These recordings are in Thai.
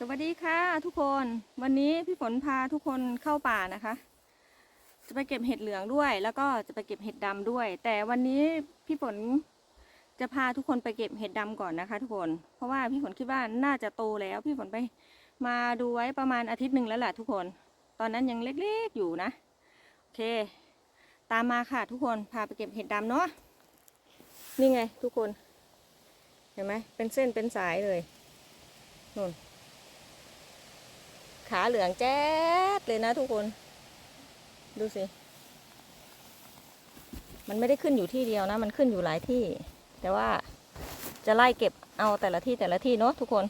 สวัสดีค่ะทุกคนวันนี้พี่ฝนพาทุกคนเข้าป่านะคะ จะไปเก็บเห็ดเหลืองด้วย แล้วก็จะไปเก็บเห็ดดำด้วย แต่วันนี้พี่ฝนจะพาทุกคนไปเก็บเห็ดดำก่อนนะคะ ทุกคน เพราะว่าพี่ฝนคิดว่าน่าจะโตแล้ว พี่ฝนไปมาดูไว้ประมาณอาทิตย์หนึ่งแล้วแหละทุกคน ตอนนั้นยังเล็กๆอยู่นะโอเค ตามมาค่ะทุกคนพาไปเก็บเห็ดดำเนาะนี่ไงทุกคน เห็นไหมเป็นเส้นเป็นสายเลยนู่น ขาเหลืองแจ๊ดเลยนะทุกคน ดูสิ มันไม่ได้ขึ้นอยู่ที่เดียวนะ มันขึ้นอยู่หลายที่ แต่ว่าจะไล่เก็บเอาแต่ละที่แต่ละที่เนาะทุกคน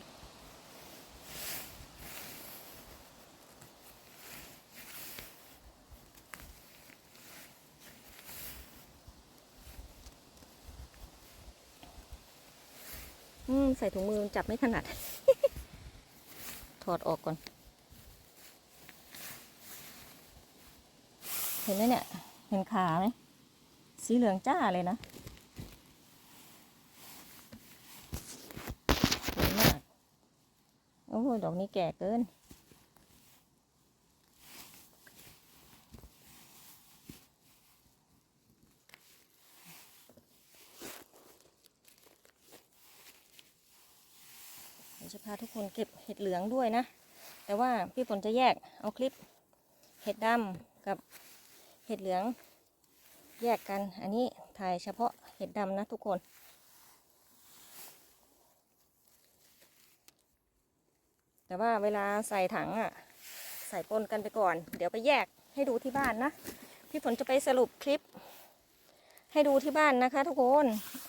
อืมใส่ถุงมือจับไม่ถนัด ถอดออกก่อน เห็นไหมเนี่ย เห็นขาไหมสีเหลืองจ้าเลยนะสวยมากโอ้โหดอกนี้แก่เกิน เดี๋ยวจะพาทุกคนเก็บเห็ดเหลืองด้วยนะ แต่ว่าพี่ฝนจะแยกเอาคลิปเห็ดดำกับ เห็ดเหลืองแยกกัน อันนี้ถ่ายเฉพาะเห็ดดำนะทุกคน แต่ว่าเวลาใส่ถังอะ ใส่ปนกันไปก่อน เดี๋ยวไปแยกให้ดูที่บ้านนะ พี่ฝนจะไปสรุปคลิป ให้ดูที่บ้านนะคะ ทุกคน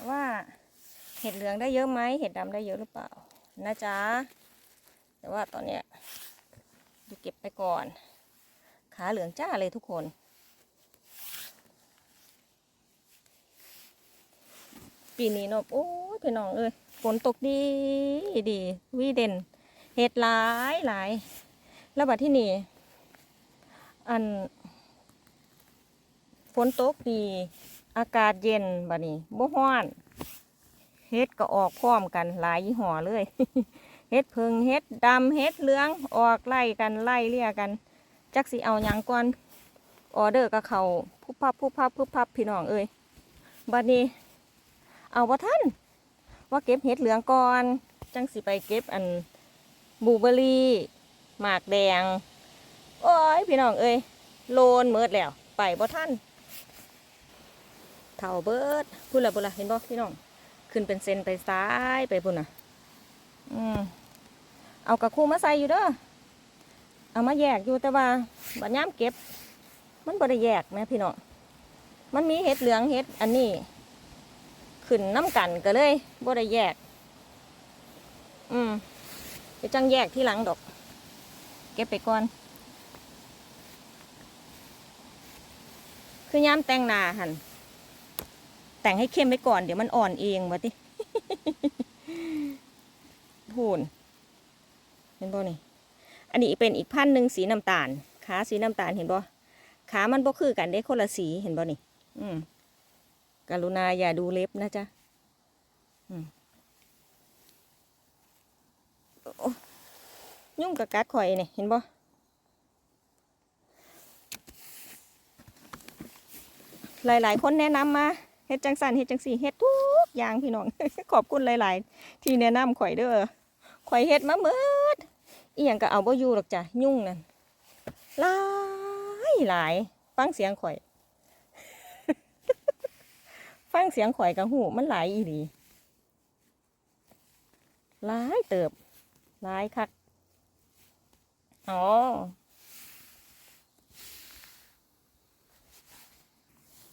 ว่าเห็ดเหลืองได้เยอะไหมเห็ดดำได้เยอะหรือเปล่านะจ๊ะแต่ว่าตอนเนี้ยดูเก็บไปก่อน ขาเหลืองจ้าเลยทุกคน ปีนี้เนาะโอ้ยพี่น้องเอ้ยฝนตกดีดีวีเด่นเห็ดหลายหลายแล้วบัดที่นี่อันฝนตกดี อากาศเย็นบัดนี้บ่ฮ้อนเฮ็ดก็ออกพร้อมกันหลายยี่ห้อเลยเฮ็ดพิงเฮ็ดดำเฮ็ดเหลืองออกไล่กันไล่เลี่ยกัน จักสิเอาหยังก่อนออเดอร์กับเขาพุบพับพุบพับพุบพับพี่น้องเอ้ยบัดนี้ เอาว่าท่านว่าเก็บเห็ดเหลืองก่อน จังสิไปเก็บอันบูเบอรี่หมากแดง โอ้ยพี่น้องเอ้ยโลนเมิดแล้ว ไปบ่ท่านเท่าเบิดพูดละพูดละเห็นบ่พี่น้อง ขึ้นเป็นเซนไปซ้ายไปพุ่นน่ะ อืมเอากระคู่มาใส่อยู่เด้อเอามาแยกอยู่แต่ว่าบัดย้ำเก็บ มันบ่ได้แยกแม่พี่น้องมันมีเห็ดเหลืองเห็ดอันนี้ ขึ้นน้ำกันก็เลยบ่ได้แยก อืมไปจังแยกที่หลังดอก เก็บไปก่อน คือย่ามแต่งนาหันแต่งให้เข้มไว้ก่อนเดี๋ยวมันอ่อนเองวะติพูนเห็นบ่นี่ อันนี้เป็นอีกพันหนึ่งสีน้ำตาล ขาสีน้ำตาลเห็นบ่ขามันบ่คือกันได้คนละสีเห็นบ่นี่ อืม กรุณาอย่าดูเล็บนะจ๊ะยุ่งกับกัดข่อยเนี่ยเห็นบ่หลาย ๆ คนแนะนำมาเฮ็ดจังสันเฮ็ดจังสีเฮ็ดทุกอย่างพี่น้อง ขอบคุณหลาย ๆ ที่แนะนำข่อยเด้อข่อยเฮ็ดมาเมิดอีหยังก็เอาบ่อยู่หรอกจ้ะยุ่งนั่นหลายหลายฟังเสียงข่อย ฟังเสียงข่อยกับหูมันหลายอีหลีหลายเติบหลายคักอ๋อ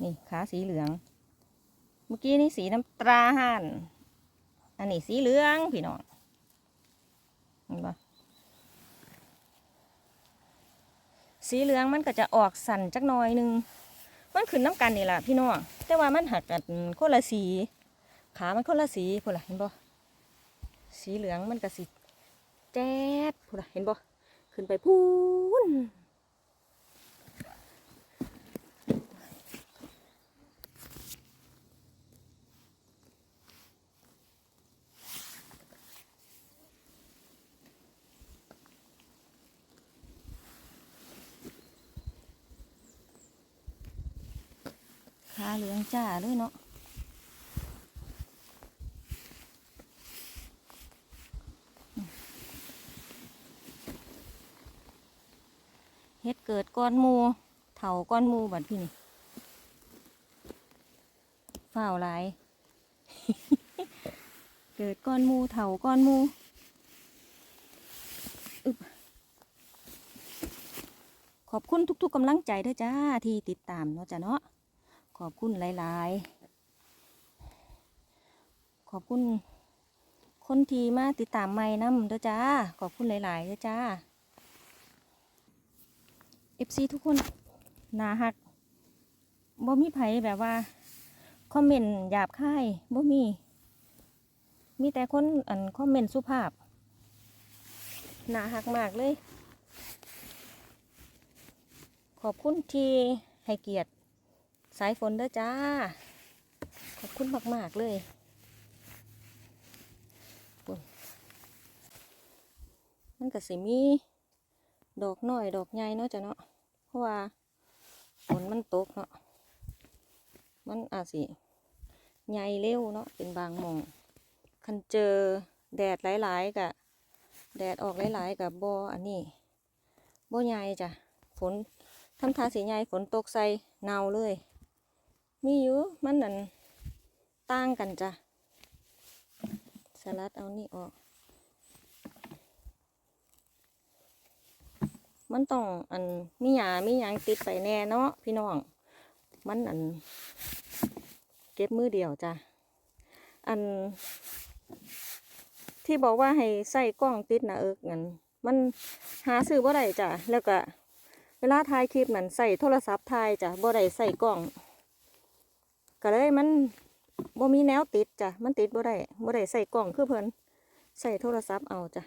นี่ขาสีเหลือง เมื่อกี้นี่สีน้ำตาลอันนี้สีเหลืองพี่น้องเห็นปะสีเหลืองมันก็จะออกสั่นจักหน่อยหนึง มันขึ้นน้ำกันนี่แหละพี่น้องแต่ว่ามันหักกันโคนละสี ขามันโคนละสีพูดละเห็นบ่สีเหลืองมันก็สีแจ๊ดพูดละเห็นบ่ขึ้นไปพูน เหลืองจ้าเลยเนาะเฮ็ดเกิดก้อนมูเถาก้อนมูบัดพี่นี่ฝ้าวลาย เกิดก้อนมูเถาก้อนมูอึบขอบคุณทุกๆกำลังใจด้วยจ้าที่ติดตามเนาะจ้ะเนาะ ขอบคุณหลาย ๆ ขอบคุณ คนทีมาติดตามใหม่น้ำเด้อจ้า ขอบคุณหลายๆเด้อจ้า FC ทุกคนนาฮักบ่มีไผแบบว่า คอมเมนต์หยาบคายบ่มี มีแต่คนอันคอมเมนต์สุภาพนาฮักมากเลย ขอบคุณที่ให้เกียรติ สายฝนเด้อจ้า ขอบคุณมาก ๆ เลยปุ่นมันก็สิมี ดอกน้อย ดอกใหญ่เนาะจ้ะเนาะเพราะว่าฝนมันตกเนาะมันอาจสิใหญ่เร็วเนาะเป็นบางหมอง คันเจอแดดหลายๆกะแดดออกหลายๆกับบออันนี้บอใหญ่จ้ะฝนทำทาสีใหญ่ฝนตกใส่เนาเลย มีอยู่มันนั่นต่างกันจ้ะสลัดเอานี่ออก มันต้องอันมีหยามีหยางติดไปแน่เนาะพี่น้อง มันอัน เก็บมือเดียวจ้ะ อัน ที่บอกว่าให้ใส่กล้องติดนะเอิกนั่นมันหาซื้อบ่ได้จ้ะ แล้วก็ เวลาถ่ายคลิปนั่นใส่โทรศัพท์ถ่ายจ้ะบ่ได้ใส่กล้อง ก็เลยมันบ่มีแนวติดจ้ะมันติดบ่ได้บ่ได้ใส่กล่องคือเพิ่นใส่โทรศัพท์เอาจ้ะ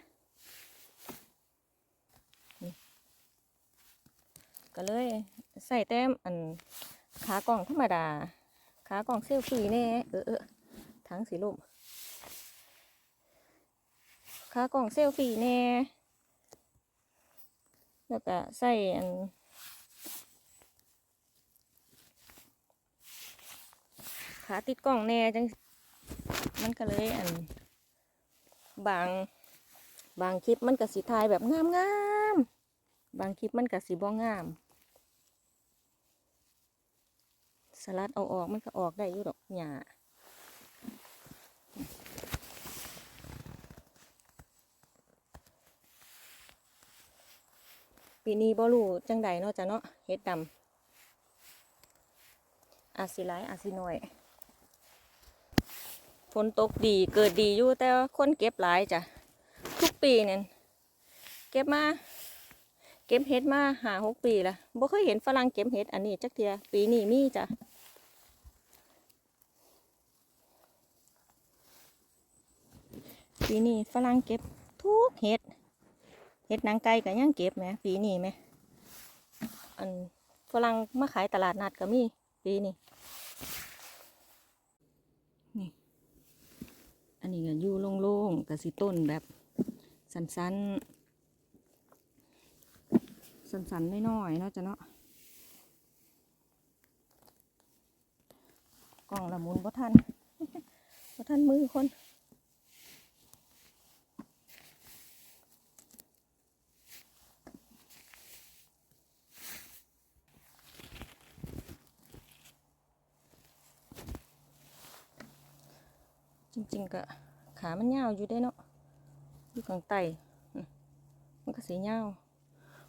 ก็เลยใส่แต้มอันขากล่องธรรมดา ขากล่องเซลฟี่แน่เออเออทั้งสีลมขากล่องเซลฟี่แน่แล้วก็ใส่อัน ขาติดกล้องแน่จัง มันก็เลยอัน บาง บางคลิปมันก็สิถ่ายแบบงามงามบางคลิปมันก็สิบ่งาม สลัดเอาออกมันก็ออกได้อยู่ดอกหญ้าปีนี้บ่รู้จังใดเนาะจ้ะเนาะเฮ็ดดำอาจสิหลายอาจสิน้อย ฝนตกดีเกิดดีอยู่แต่ว่าคนเก็บหลายจ้ะทุกปีเนี่ยเก็บมาเก็บเห็ดมาหาหกปีละบ่เคยเห็นฝรั่งเก็บเห็ดอันนี้จักเทียปีนี้มีจ้ะปีนี้ฝรั่งเก็บทุกเห็ดเห็ดนังไก่ก็ยังเก็บไหมปีนี้ไหมอันฝรั่งมาขายตลาดนัดก็มีปีนี้ อันนี้ก็อยู่โล่งๆกับสิต้นแบบสันๆ สันๆน้อยๆเนาะจ้ะเนาะกล่องละมุนบ่ทันบ่ทันมือคน จริงๆก็ขามันยาวอยู่ได้เนาะอยู่ข้างใต้มันก็สียาว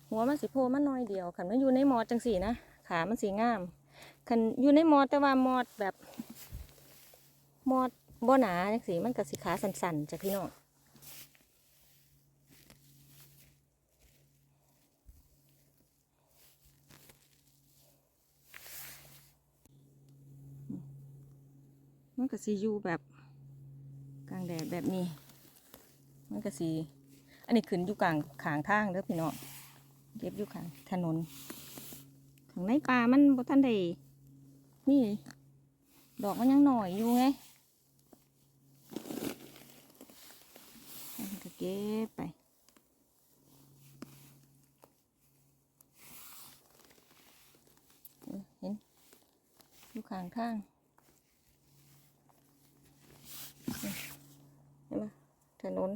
หัวมันสีโพมันน้อยเดียวขันมันอยู่ในมอดจังสีนะขามันสีงามขันอยู่ในมอดแต่ว่ามอดแบบมอดบ่หนาจังสีมันก็สีขาสันๆจ้ะพี่น้องมันก็สีอยู่แบบางแดดแบบนี้ มันก็สี อันนี้ขึ้นอยู่กลางขางทางเด้อพี่น้องเก็บอยู่ขางถนนข้างในป่ามันบ่ทันได้นี่ ดอกมันยังหน่อยอยู่ไงก็เก็บไปเห็นอยู่ข้างทาง ถนน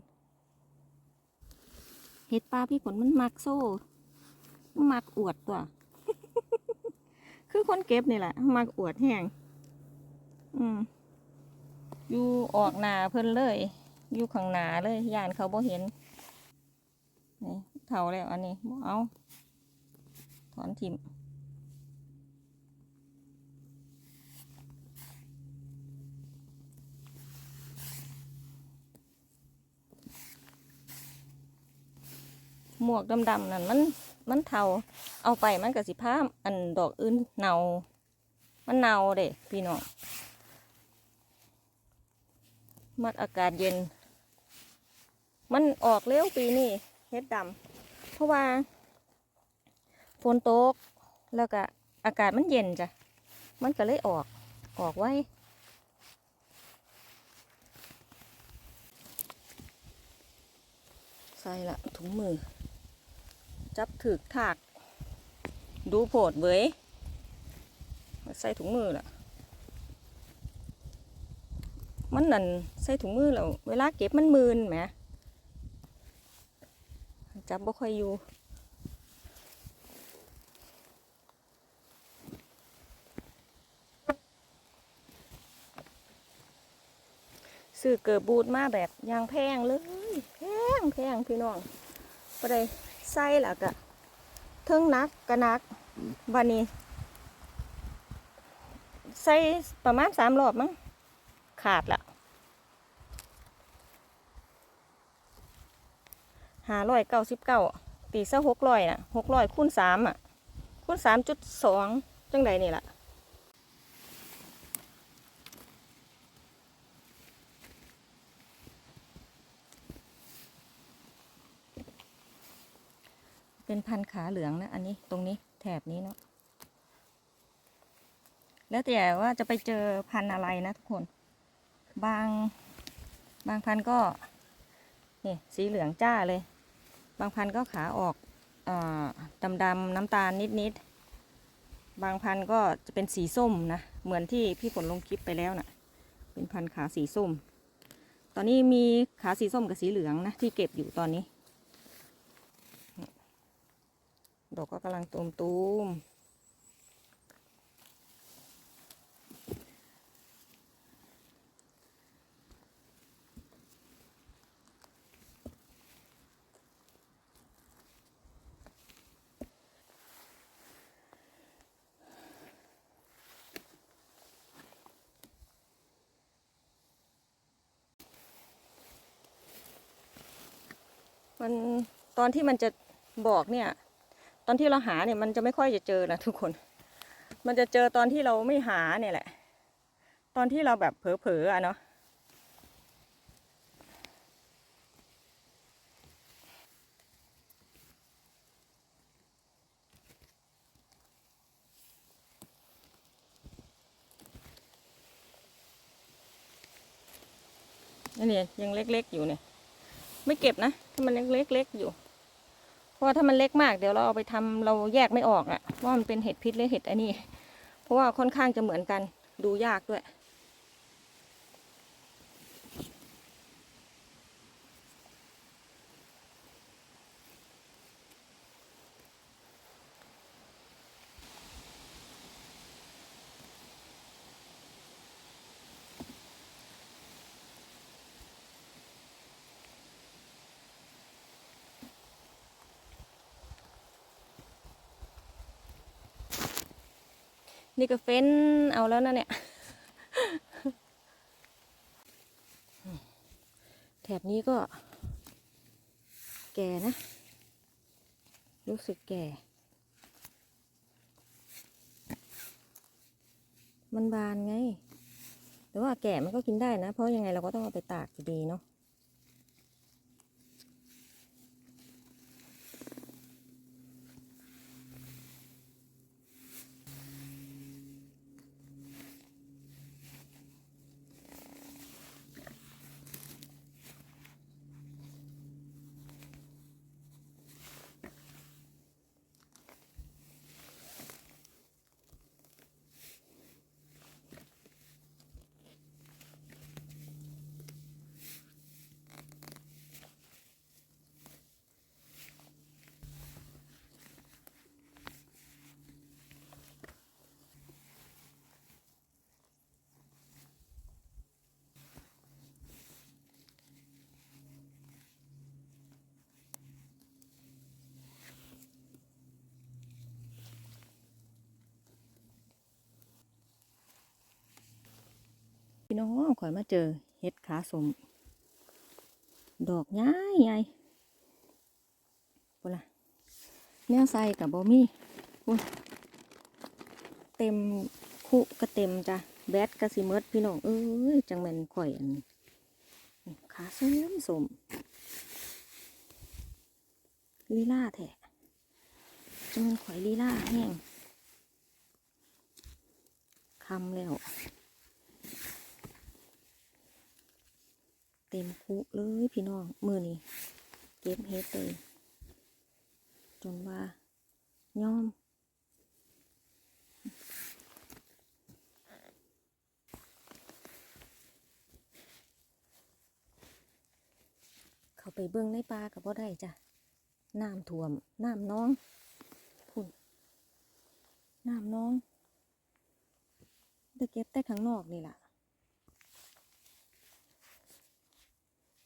เห็ดปลาพี่ฝนมันมักโซ่มักอวดตัว คือคนเก็บนี่แหละ มักอวดแห้งอืมอยู่ออกหนาเพิ่นเลย อยู่ข้างหนาเลยย่านเขาบ่เห็นนี่เท่าแล้วอันนี้เอาถอนทิม หมวกดำๆนั่นมันมันเทาเอาไปมันกับสิผ้าอันดอกอื่นเนามันเนาเด้พี่น้องมัดอากาศเย็น มันออกเร็วปีนี้เฮ็ดดำเพราะว่าฝนตกแล้วก็อากาศมันเย็นจ้ะมันก็เลยออกออกไว้ใส่ละถุงมือ จับถือกถาก ดูโผดเว้ยใส่ถุงมือล่ะ มันนั่นใส่ถุงมือแล้ว เวลาเก็บมันมืนแหมจับบ่ค่อยอยู่ซื้อเกิดบูดมาแบบยางแพงเลย แพงแพงพี่น้องก็ได้ ใส่และกะเทิงนักกะนักวันนี้ ใส่ประมาณสามรอบมั้งขาดละหาร้อยเก้าสิบเก้าตีซะหกร้อยน่ะหกร้อยคูณสามอะคูณสามจุดสองจังใดนี่แหละ เป็นพันขาเหลืองนะ อันนี้ตรงนี้แถบนี้เนาะแล้วแต่ว่าจะไปเจอพันอะไรนะทุกคน บางบางพันก็นี่สีเหลืองจ้าเลย บางพันก็ขาออกดำดำๆน้ำตาลนิดๆบางพันก็จะเป็นสีส้มนะ เหมือนที่พี่ฝนลงคลิปไปแล้วนะ่ะ เป็นพันขาสีส้ม ตอนนี้มีขาสีส้มกับสีเหลืองนะที่เก็บอยู่ตอนนี้ ดอกก็กำลังตูมตูมมันตอนที่มันจะบอกเนี่ย ตอนที่เราหาเนี่ยมันจะไม่ค่อยจะเจอนะทุกคน มันจะเจอตอนที่เราไม่หาเนี่ยแหละ ตอนที่เราแบบเผลอๆอะเนาะนี่เนี่ยยังเล็กๆอยู่เนี่ย ไม่เก็บนะ ถ้ามันยังเล็กๆอยู่ ราะว่าถ้ามันเล็กมากเดี๋ยวเราเอาไปทำเราแยกไม่ออกอะว่ามันเป็นเห็ดพิษหรือเห็ดอันนี้ เพราะว่าค่อนข้างจะเหมือนกันดูยากด้วย นี่ก็เฟ้นเอาแล้วนะเนี่ย แถบนี้ก็ แก่นะ รู้สึกแก่ มันบานไง แต่ว่าแก่มันก็กินได้นะ เพราะยังไงเราก็ต้องเอาไปตากดีเนาะ พี่น้องข่อยมาเจอเห็ดขาสม ดอกย้ายใหญ่ปุ่นล่ะแนวใส่กับบอมี่ปุ่นเต็มคุก็เต็มจ้ะแบตก็สิเมดพี่น้องเอ้ยจังแมนข่อยอันขาสมสมลีลาแท้จังแมนข่อยลีลาแห้งคำแล้ว เต็มคุเลยพี่น้องมือนี่เก็บเฮ็ดเลยจนว่าย่อม เขาไปเบิ่งในป่ากับพ่ได้จ้ะน้ำท่วมน้ำน้องพุ่นน้ำน้องได้เก็บแต่ข้างนอกนี่แหละ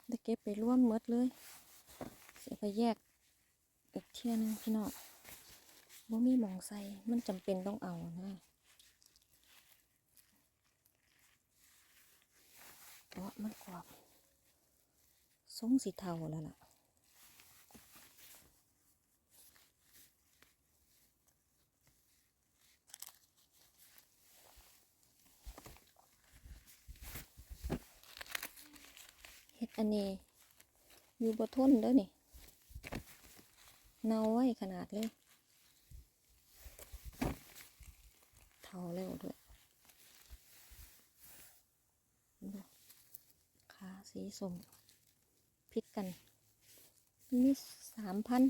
ได้เก็บไปร่วมหมดเลยเสียไปแยกอีกเที่ยนึงพี่น้องบ่มีหมองใส่มันจำเป็นต้องเอานะเพราะมันกรอบทรงสีเทาแล้วล่ะ เฮ็ดอันนี้อยู่บ่ทนเด้อนี่เนาไว้ขนาดเลยเท่าแล้วด้วยขาสีส้มพิดกันมีสามพัน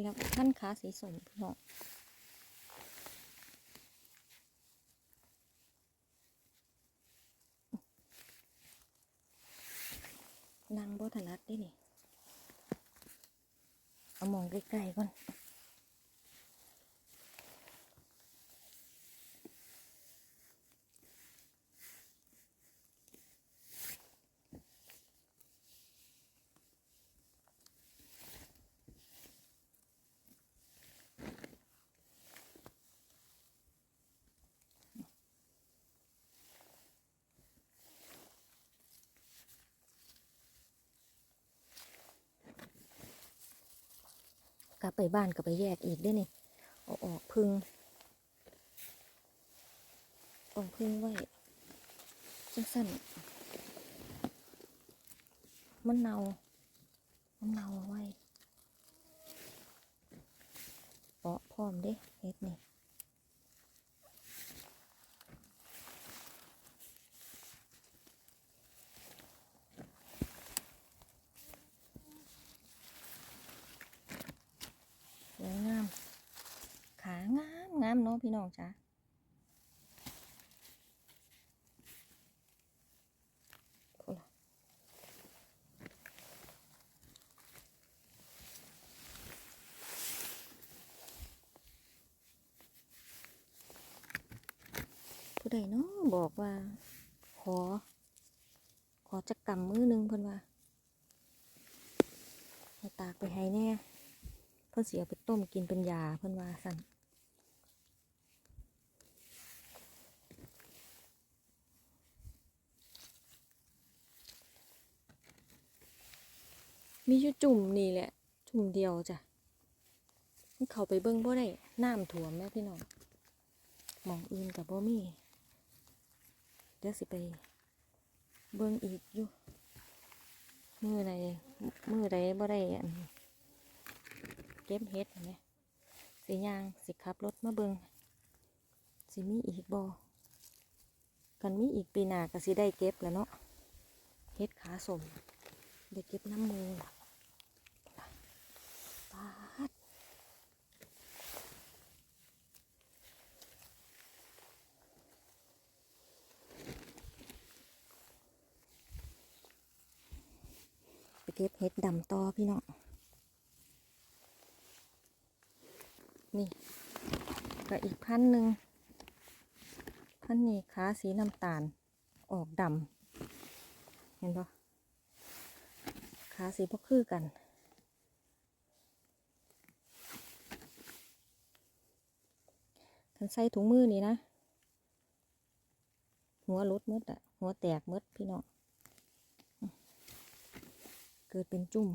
แล้วพันขาสีส้มพี่น้อ นางบ่ถนัดได้นี่เอามองใกล้ๆก่อน ลับไปบ้านก็ไปแยกอีกได้นี่เอาออกพึ่งออกพึ่งไว้จังสั้นมันเนามันเนาเอาไว้เปาะพร้อมเด้เฮ็ดนี่สวยงาม ขางามงาม เนาะพี่น้องจ้ะผู้ใดเนาะบอกว่า ขอ ขอจักกำมือหนึงเพิ่นว่าให้ตากไปให้แน่เพิ่นเสิเอาไปต้มกินเป็นยาเพิ่นว่าสั่น มีอยู่จุ่มนี่แหละ จุ่มเดียวจ้ะเขาไปเบิ่งบ่ได้น้ำท่วมแม่พี่น้องมองอื่นกับบ่มีเดี๋ยวสิไป เบิ่งอีกอยู่มือใดมือใดบ่ได้เก็บเห็ดไหมสียางสิขับรถมาเบิงสิมีอีกบอกันมีอีกปีหน้าก็สิได้เก็บแล้วเนาะเห็ดขาสมได้เก็บน้ำมูล่ะปาดไป เก็บเห็ดดำต่อพี่น้อง นี่ก็อีกพันหนึ่งพันนี้ขาสีน้ำตาล ออกดำเห็นปะขาสีพวกคือกันทันใส่ถุงมือนี่นะ หัวรุดมืดอะหัวแตกหมดพี่น้อง เกิดเป็นจุ่ม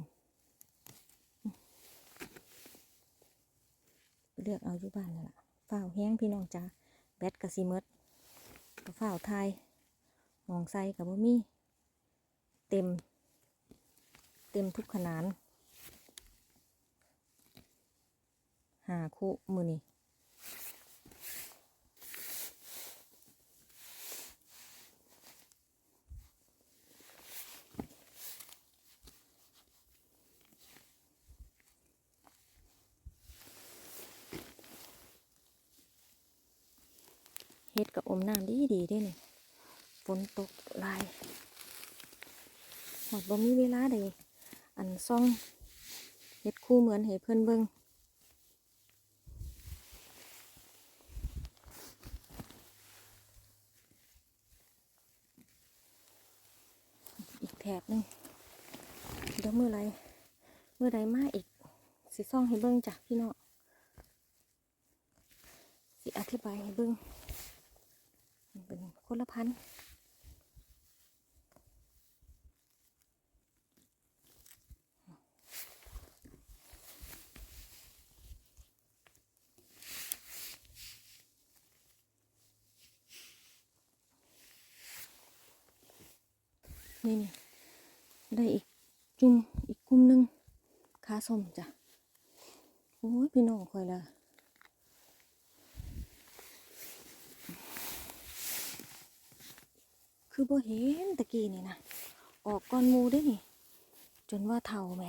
เลือกเอาอยู่บ้านนั่นล่ะฝ้าแห้งพี่น้องจ้าแบตกระสิหมดก็ฝ้าไทยหมองใส่กับบ่มี่เต็ม เต็มทุกขนาน หาคู่มือนี่ ดกับอมน้ำดีดีๆเด้นี่ฝนตกลายหอดบ่มีเวลาใดอันซ่องเฮ็ดคู่เหมือนให้เพื่อนเบิ่งอีกแถบหนึงเดี๋ยวเมื่อไรเมื่อไรมาอีกสิซ่องให้เบิ้งจ้ะพี่น้องสิอธิบายให้เบิ้ง เป็นคนละพันนี่นี่ได้อีกจุ่มอีกกลุ่มหนึงขาส้มจ้ะ โอ้ยพี่น้องคอยละ คือบ่เห็นตะกี้นี่นะออกก้อนมูได้นี่ จนว่าเท่าแหม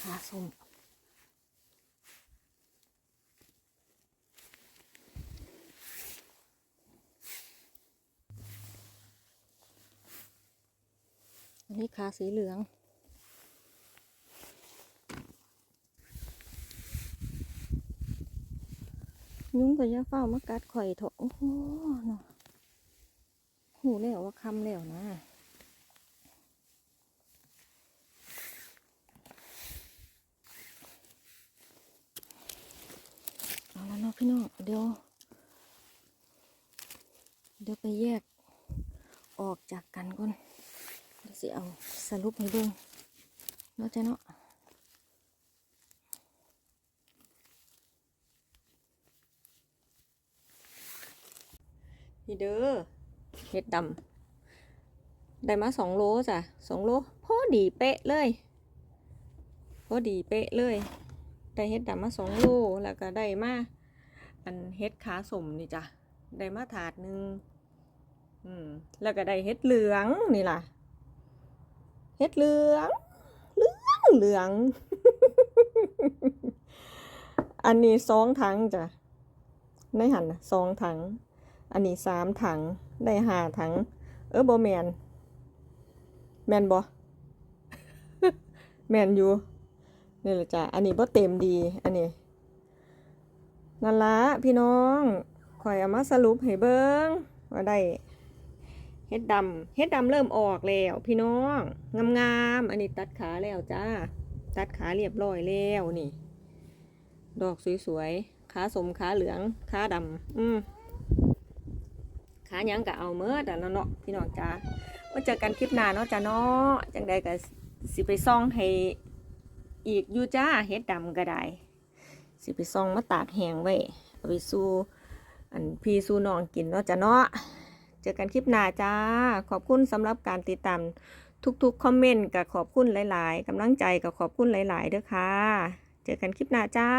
ขาสมีขาสีเหลืองยุ้งกับยาเฝ้ามากัดข่อยเถอะโอ้โหเนาะหูแล้วว่าคำแล้วนะเอาแล้วเนาะพี่น้องเดี๋ยว เดี๋ยวไปแยกออกจากกันก่อน สิเอาสรุปให้เบิ่งเนาะจ้ะเนาะนี่เด้อเห็ดดำได้มาสองโลจ้ะสองโลพอดีเป๊ะเลยพอดีเป๊ะเลย ได้เห็ดดำมาสองโลแล้วก็ได้มาอันเห็ดขาสมนี่จ้ะได้มาถาดหนึ่งอืมแล้วก็ได้เห็ดเหลืองนี่ล่ะ เห็ดเหลืองเหลืองเหลือง อันนี้สองถังจ้ะในหันน่ะสองถัง อันนี้สามถัง ได้ห้าถัง เออบ่แมน แมนบ่แมนอยู่นี่แหละจ้ะ อันนี้บ่เต็มดี อันนี้นั่นละพี่น้องข่อยเอามาสรุปให้เบิ้งว่าได้ ฮ็ดดำเฮ็ดดำเริ่มออกแล้ว พี่น้องงามๆอันนี้ตัดขาแล้วจ้า ตัดขาเรียบร้อยแล้วนี่ ดอกสวยๆขาสมขาเหลืองขาดำอืมขาหยังก็เอาเมื่อแต่เนาะพี่น้องจ้าว่าเจอกันคลิปหน้าเนาะจ้าเนาะจังใดก็สิไปซ่องให้อีกอยู่จ้าเฮ็ดดำก็ได้ สิไปซ่องมาตากแห้งไว้เอาไปสู้อันพี่สู้น้องกินเนาะจ้ะเนาะ เจอกันคลิปหน้าจ้า ขอบคุณสำหรับการติดตามทุกๆ คอมเมนต์กับขอบคุณหลาย ๆกำลังใจกับขอบคุณหลาย ๆเด้อค่ะ เจอกันคลิปหน้าจ้า